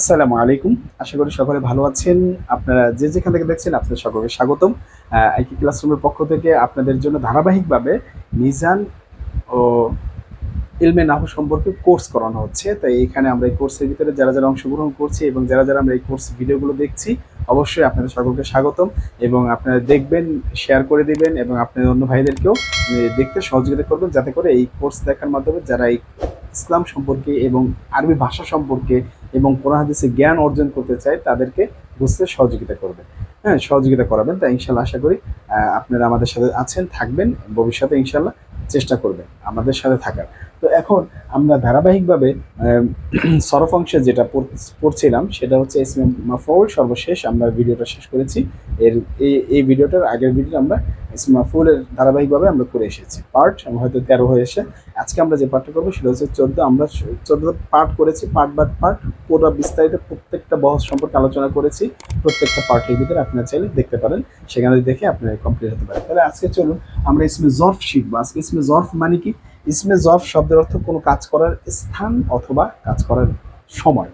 আসসালামু আলাইকুম। আশা করি সকলে ভালো আছেন। আপনারা যে যেখান থেকে দেখছেন, আপনাদের সকলকে স্বাগতম। আইকি ক্লাসরুমের পক্ষ থেকে আপনাদের জন্য ধারাবাহিকভাবে মিজান ও ইলমে নাহু সম্পর্কে কোর্স করানো হচ্ছে। তাই এখানে আমরা এই কোর্সের ভিতরে যারা যারা অংশগ্রহণ করছি এবং যারা যারা আমরা এই কোর্স ভিডিওগুলো দেখছি, অবশ্যই আপনাদের সকলকে স্বাগতম এবং আপনারা দেখবেন শেয়ার করে দিবেন এবং আপনাদের অন্য ভাইদেরকেও দেখতে সহযোগিতা করবেন যাতে করে এই কোর্স দেখার মাধ্যমে যারা এই ইসলাম সম্পর্কে এবং আরবি ভাষা সম্পর্কে এবং কোরআন হাদিসে জ্ঞান অর্জন করতে চায়, তাদেরকে বুঝতে সহযোগিতা করবেন হ্যাঁ সহযোগিতা করাবেন, তাই ইনশাল্লাহ আশা করি আপনারা আমাদের সাথে আছেন, থাকবেন, ভবিষ্যতে ইনশাল্লাহ চেষ্টা করবেন আমাদের সাথে থাকার। তো এখন আমরা ধারাবাহিকভাবে সরফ অংশে যেটা পড়ছিলাম, সেটা হচ্ছে ইসমে মাফউল, সর্বশেষ আমরা ভিডিওটা শেষ করেছি। এর, এই ভিডিওটার আগের ভিডিও আমরা ইসমে মাফউলের ধারাবাহিকভাবে আমরা করে এসেছি, পার্ট হয়তো তেরো হয়ে এসে, আজকে আমরা যে পার্টটা করব সেটা হচ্ছে চোদ্দ, আমরা চোদ্দ পার্ট করেছি, পার্ট বাই পার্ট পুরো বিস্তারিত প্রত্যেকটা বহস সম্পর্কে আলোচনা করেছি। প্রত্যেকটা পার্টির ভিতরে আপনারা চাইলে দেখতে পারেন। সেখানে দেখে আপনারা কমপ্লিট হতে পারেন। তাহলে আজকে চলুন আমরা ইসমে জর্ফ শিখব। আজকে ইসমে জর্ফ মানে কি? ইসমে জর্ফ শব্দের অর্থ কোনো কাজ করার স্থান অথবা কাজ করার সময়।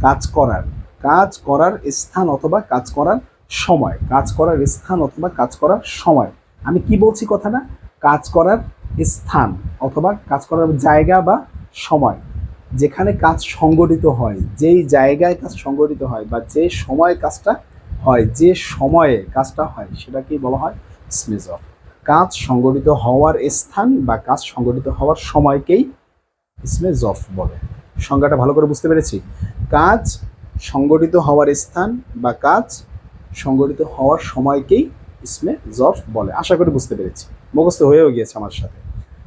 কাজ করার কাজ করার স্থান অথবা কাজ করার সময়। কাজ করার স্থান অথবা কাজ করার সময়। আমি কি বলছি কথাটা? কাজ করার স্থান অথবা কাজ করার জায়গা বা সময়। যেখানে কাজ সংগঠিত হয়, যেই জায়গায় কাজ সংগঠিত হয় বা যে সময় কাজটা হয়, যে সময়ে কাজটা হয়, সেটাকেই বলা হয় অফ। কাজ সংগঠিত হওয়ার স্থান বা কাজ সংগঠিত হওয়ার সময়কেই স্মেজ অফ বলে। সংজ্ঞাটা ভালো করে বুঝতে পেরেছি? কাজ সংগঠিত হওয়ার স্থান বা কাজ সংগঠিত হওয়ার সময়কেই ইসমে জফ বলে। আশা করি বুঝতে পেরেছি। মুখস্থ হয়েও গিয়েছে আমার সাথে।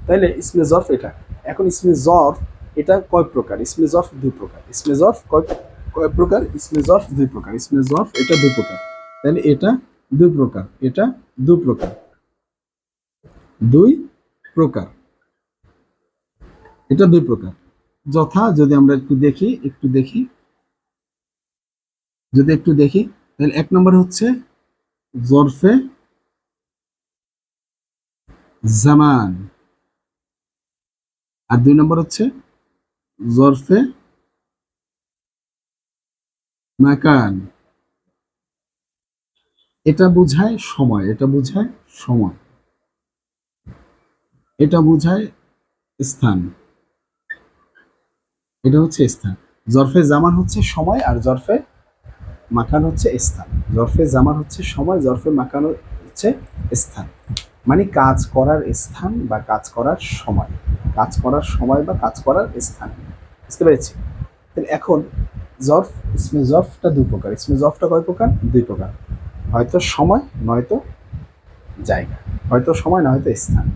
তাইলে ইসমে জফ এটা। এখন ইসমে জফ এটা কয় প্রকার? স্মেজ অফ দুই প্রকার। স্মেজ অফ কয় কয় প্রকার? স্মেজ অফ দুই প্রকার। ইসমে অফ এটা দুই প্রকার। তাহলে এটা দুই প্রকার। এটা দুই প্রকার। দুই প্রকার। এটা দুই প্রকার। যথা, যদি আমরা একটু দেখি একটু দেখি। যদি একটু দেখি, তাহলে এক নম্বর হচ্ছে জরফে জামান। আর দুই নম্বর হচ্ছে জরফে মাকান। এটা বোঝায় সময়, এটা বোঝায় সময়। এটা বোঝায় স্থান। এটা হচ্ছে স্থান। জরফে জামান হচ্ছে সময় আর জরফে মাকান হচ্ছে স্থান। জরফে জামান হচ্ছে সময়, জরফে মাকান হচ্ছে স্থান। মানে কাজ করার স্থান বা কাজ করার সময়। কাজ করার সময় বা কাজ করার স্থান। বুঝতে পেরেছি? তাহলে এখন জরফ ইসমে জরফটা দুই প্রকার। ইসমে জরফটা কয় প্রকার? দুই প্রকার। হয়তো সময়, নয়তো জায়গা। হয়তো সময় না হয়তো স্থান।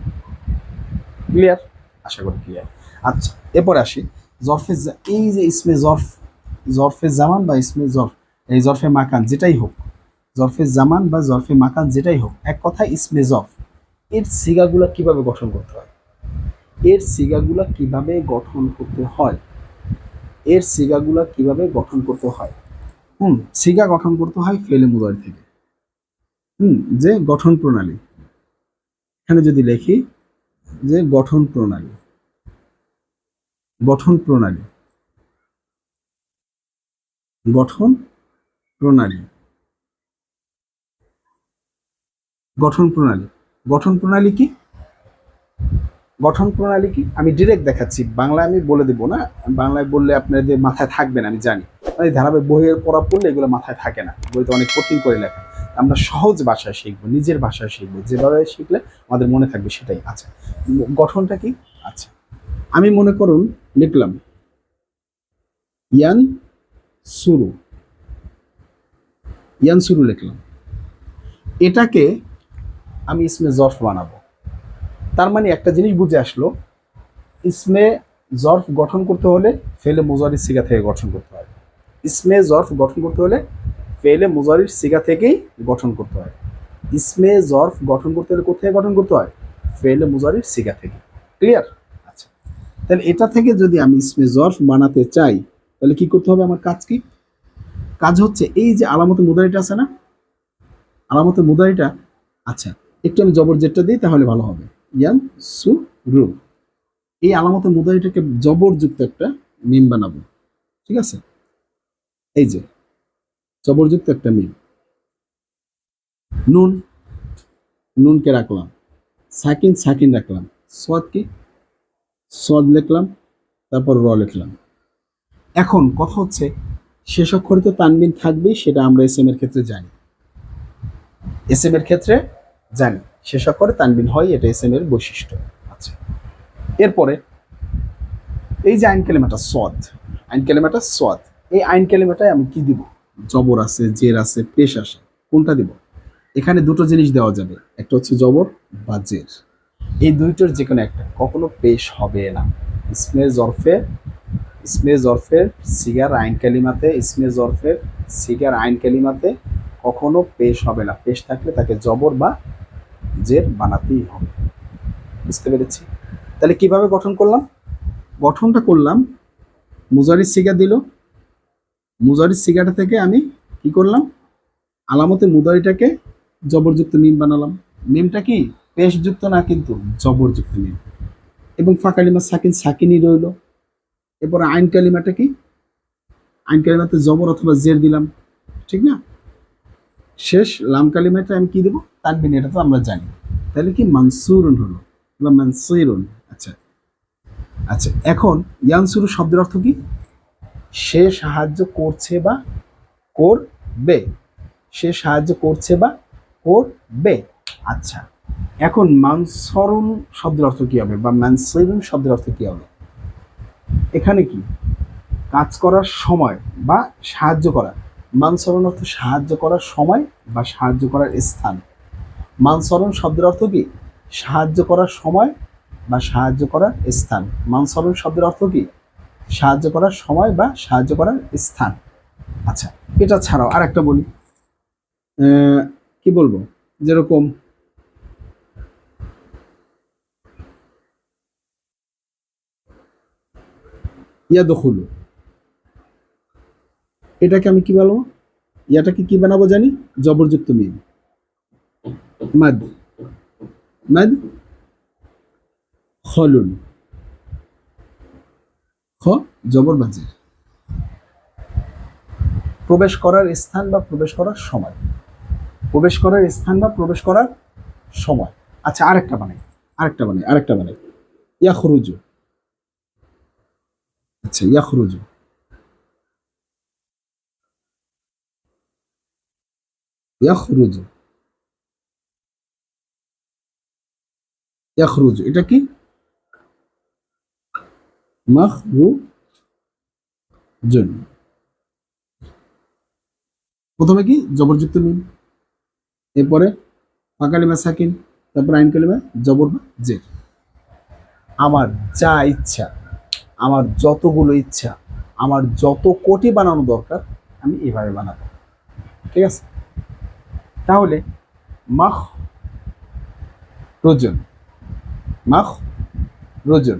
ক্লিয়ার আশা করি ক্লিয়ার আচ্ছা এরপর আসি। জরফে এই যে ইসমে জরফ, জরফে জামান বা ইসমে জরফ, এই জরফে মাকান, যেটাই হোক জরফে জামান বা জরফে মাকান, যেটাই হোক, এক কথা ইসমে জফ। এর সিগাগুলা কীভাবে গঠন করতে হয়? এর সিগাগুলা কীভাবে গঠন করতে হয়? এর সিগাগুলা কীভাবে গঠন করতে হয়? হুম, সিগা গঠন করতে হয় ফেলে মুদারি থেকে। হুম, যে গঠন প্রণালী। এখানে যদি লিখি যে গঠন প্রণালী। গঠন প্রণালী। গঠন প্রণালী। গঠন প্রণালী। গঠন প্রণালী কি? গঠন প্রণালী কি? আমি ডিরেক্ট দেখাচ্ছি। বাংলায় আমি বলে দেবো না। বাংলায় বললে আপনাদের মাথায় থাকবে না, আমি জানি। মানে ধারাবাহিক বইয়ের পড়া পড়লে এগুলো মাথায় থাকে না। বইতে অনেক কঠিন করে লেখা। আমরা সহজ ভাষায় শিখব, নিজের ভাষায় শিখব। যেভাবে শিখলে আমাদের মনে থাকবে সেটাই। আচ্ছা গঠনটা কি? আচ্ছা আমি মনে করুন লিখলাম, ইয়ান সুরু। ইয়ান সুরু লিখলাম। এটাকে আমি ইসমে জর্ফ বানাবো। তার মানে একটা জিনিস বুঝে আসলো, ইসমে জর্ফ গঠন করতে হলে ফেলে মোজারির সিগা থেকে গঠন করতে হয়। ইসমে জর্ফ গঠন করতে হলে ফেলে মোজারির সিগা থেকেই গঠন করতে হয়। ইসমে জর্ফ গঠন করতে হলে কোথায় গঠন করতে হয়? ফেলে মোজারির সিগা থেকে। ক্লিয়ার? আচ্ছা। তাহলে এটা থেকে যদি আমি ইসমে জর্ফ বানাতে চাই, তাহলে কি করতে হবে আমার কাজ কি? কাজ হচ্ছে এই যে আলামত মুদারিটা আছে না? আলামত মুদারিটা আচ্ছা। একটু আমি জবর জেটটা দিই, তাহলে ভালো হবে। ইয়ান সু রু। এই আলামতের মুদারিটাকে জবরযুক্ত একটা মিম বানাবো। ঠিক আছে? এই যে জবরযুক্ত একটা মিম। নুন, নুনকে রাখলাম। সাকিন সাকিন রাখলাম। সদ কি? সদ লিখলাম, তারপর র লিখলাম। এখন কথা হচ্ছে, শেষ অক্ষরে তো তানবিন থাকবেই, সেটা আমরা এস এম এর ক্ষেত্রে জানি। এস এম এর ক্ষেত্রে জানি শেষ অক্ষরে তানবিন হয়, এটা এস এম এর বৈশিষ্ট্য আচ্ছা এরপরে, এই যে আইন কেলেমাটা সদ, আইন কেলেমাটা সদ, এই আইন কেলেমাটায় আমি কি দিব? জবর আছে, জের আছে, পেশ আছে কোনটা দিব? এখানে দুটো জিনিস দেওয়া যাবে, একটা হচ্ছে জবর বা জের। এই দুইটার যে কোনো একটা, কখনো পেশ হবে না। ইসমে জরফে, ইসমে জরফের সিগার আইন কালিমাতে, ইসমে জরফের সিগার আইন কালিমাতে কখনো পেশ হবে না। পেশ থাকলে তাকে জবর বা জের বানাতেই হবে। বুঝতে পেরেছি? তাহলে কীভাবে গঠন করলাম? গঠনটা করলাম, মুজারি সিগা দিল। মুজারি সিগাটা থেকে আমি কি করলাম? আলামতে মুদারিটাকে জবরযুক্ত মিম বানালাম। মিমটা কি? পেশযুক্ত না কিন্তু জবরযুক্ত মিম এবং ফাঁকালিমা সাকিন সাকিনই রইল। এরপর আইন কালিমাটা কি? আইন কালিমাতে জবর অথবা জের দিলাম। ঠিক না? শেষ লাম কালিমাটা আমি কি দেবো? তানবিন, এটা তো আমরা জানি। তাহলে কি মানসুরুন হলো? বা মানসুরুন। আচ্ছা। আচ্ছা এখন ইয়ানসুরু শব্দের অর্থ কি? সে সাহায্য করছে বা করবে। সে সাহায্য করছে বা করবে। আচ্ছা এখন মানসরুন শব্দের অর্থ কি হবে বা মানসিরুন শব্দের অর্থ কি হবে? এখানে কি? কাজ করার সময় বা সাহায্য করা। মানসরণ অর্থ সাহায্য করার সময় বা সাহায্য করার স্থান। মানসরণ শব্দের অর্থ কি? সাহায্য করার সময় বা সাহায্য করার স্থান। মানসরণ শব্দের অর্থ কি? সাহায্য করার সময় বা সাহায্য করার স্থান। আচ্ছা এটা ছাড়াও আর একটা বলি কি বলব? যেরকম ইয়াদখুলু। এটাকে আমি কি বলব ইয়াটাকে কি বানাবো জানি? জবরযুক্ত মিম। মাদ। মাদ? খলুন। খ, জবর বাজের। প্রবেশ করার স্থান বা প্রবেশ করার সময়। প্রবেশ করার স্থান বা প্রবেশ করার সময়। আচ্ছা আরেকটা বানাই। আরেকটা বানাই আরেকটা বানাই। ইয়াখরুজু। আচ্ছা ইয়াখরুজু। ইয়াখরুজু ইয়াখরুজু এটা কি? মাখরুজুন। প্রথমে কি? জবরযুক্ত মিম। এরপরে ফাঁকালিমা সাকিন, তারপর আইন কালিমা, জবর বা জের। আমার যা ইচ্ছা, আমার যতগুলো ইচ্ছা, আমার যত কোটি বানানো দরকার, আমি এভাবে বানাবো। ঠিক আছে? তাহলে মাখ রোজন মাখ রোজন,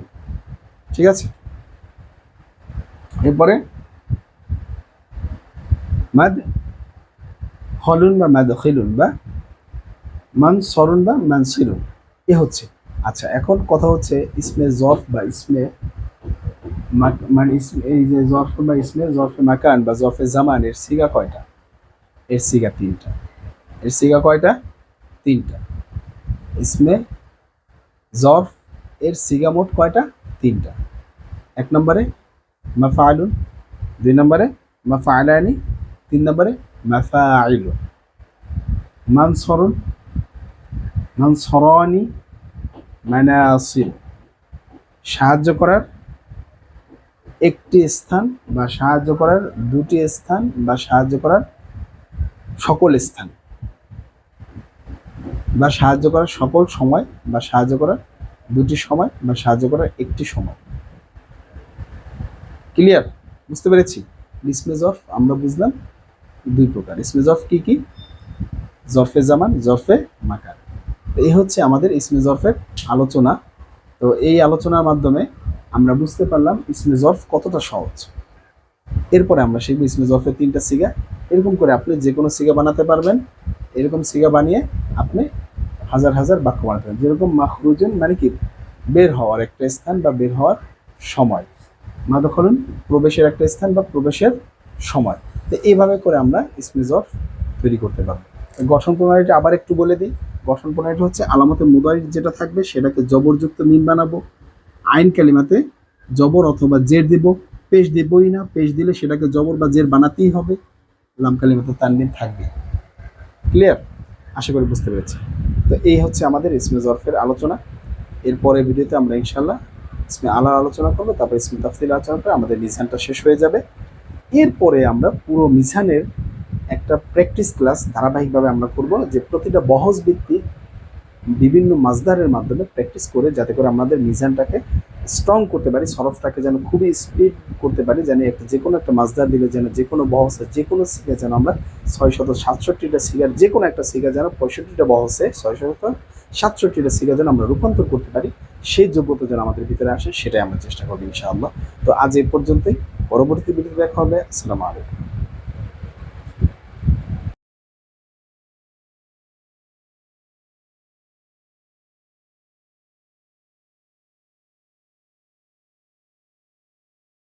ঠিক আছে? এরপরে মাদ হলুন বা মাদ খিলুন বা মান সরুন বা মান সিলুন এ হচ্ছে। আচ্ছা এখন কথা হচ্ছে ইসমে জর্ফ বা ইসমে মানে এই যে জর্ফ বা ইসমে, জর্ফে মাকান বা জর্ফে জামান, এর সিগা কয়টা? এর সিগা তিনটা। এর সিগা কয়টা? তিনটা। ইসমে জর্ফ এর সিগা মোট কয়টা? তিনটা। এক নম্বরে মাফাআলুন দুই নম্বরে মাফাআলানি তিন নম্বরে মাফাআইলু মানসরুন, মানসরানি মানাসির সাহায্য করার একটি স্থান বা সাহায্য করার দুটি স্থান বা সাহায্য করার সকল স্থান। বা সাহায্য করার সকল সময় বা সাহায্য করার দুটি সময় বা সাহায্য করার একটি সময়। ক্লিয়ার বুঝতে পেরেছি? ইসমে অফ আমরা বুঝলাম দুই প্রকার। ইসমে অফ কি কি? জরফে জামান জরফে মাকান তো এই হচ্ছে আমাদের ইসমে জরফের আলোচনা। তো এই আলোচনার মাধ্যমে আমরা বুঝতে পারলাম ইসমে জরফ কতটা সহজ। এরপরে আমরা শিখব ইসমে জরফের তিনটা সিগা। এরকম করে আপনি যে কোনো সিগা বানাতে পারবেন। এরকম সিগা বানিয়ে আপনি হাজার হাজার বাক্য বানাতে পারবেন যেরকম মাখরুজেন মানে কি বের হওয়ার একটা স্থান বা বের হওয়ার সময়। মাদখলুন প্রবেশের একটা স্থান বা প্রবেশের সময়। তো এইভাবে করে আমরা স্মেজর তৈরি করতে পারব। গঠন প্রণালীটা আবার একটু বলে দিই। গঠন প্রণালীটা হচ্ছে আলামতে মুদারি যেটা থাকবে, সেটাকে জবরযুক্ত মিম বানাবো। আইন কালিমাতে জবর অথবা জের দিব। পেশ দেবই না, পেশ দিলে সেটাকে জবর বা জের বানাতেই হবে। লাম কালিমাতে তানবিন থাকবে। ক্লিয়ার? আশা করি বুঝতে পেরেছি। তো এই হচ্ছে আমাদের ইসমে জরফের আলোচনা। এরপরে ভিডিওতে আমরা ইনশাল্লাহ ইসমে আলার আলোচনা করব, তারপর ইসমে তাফসিল আলোচনা করে আমাদের মিজানটা শেষ হয়ে যাবে। এরপরে আমরা পুরো মিজানের একটা প্র্যাকটিস ক্লাস ধারাবাহিকভাবে আমরা করব, যে প্রতিটা বহজ ভিত্তিক বিভিন্ন মাজদারের মাধ্যমে প্র্যাকটিস করে, যাতে করে আমাদের মিজানটাকে স্ট্রং করতে পারি, সরফটাকে যেন খুবই স্পিড করতে পারি, যেন একটা যে কোনো একটা মাজদার দিলে যেন যে কোনো বহসে যে কোনো সিগা যেন আমরা ছয় শত সাতষট্টিটা সিগার যে কোনো একটা সিগা যেন পঁয়ষট্টিটা বহসে ছয় শত সাতষট্টিটা সিগা যেন আমরা রূপান্তর করতে পারি, সেই যোগ্যতা যেন আমাদের ভিতরে আসে, সেটাই আমরা চেষ্টা করব ইনশাআল্লাহ। তো আজ এই পর্যন্তই, পরবর্তী ভিডিওতে দেখা হবে, আসসালামু আলাইকুম।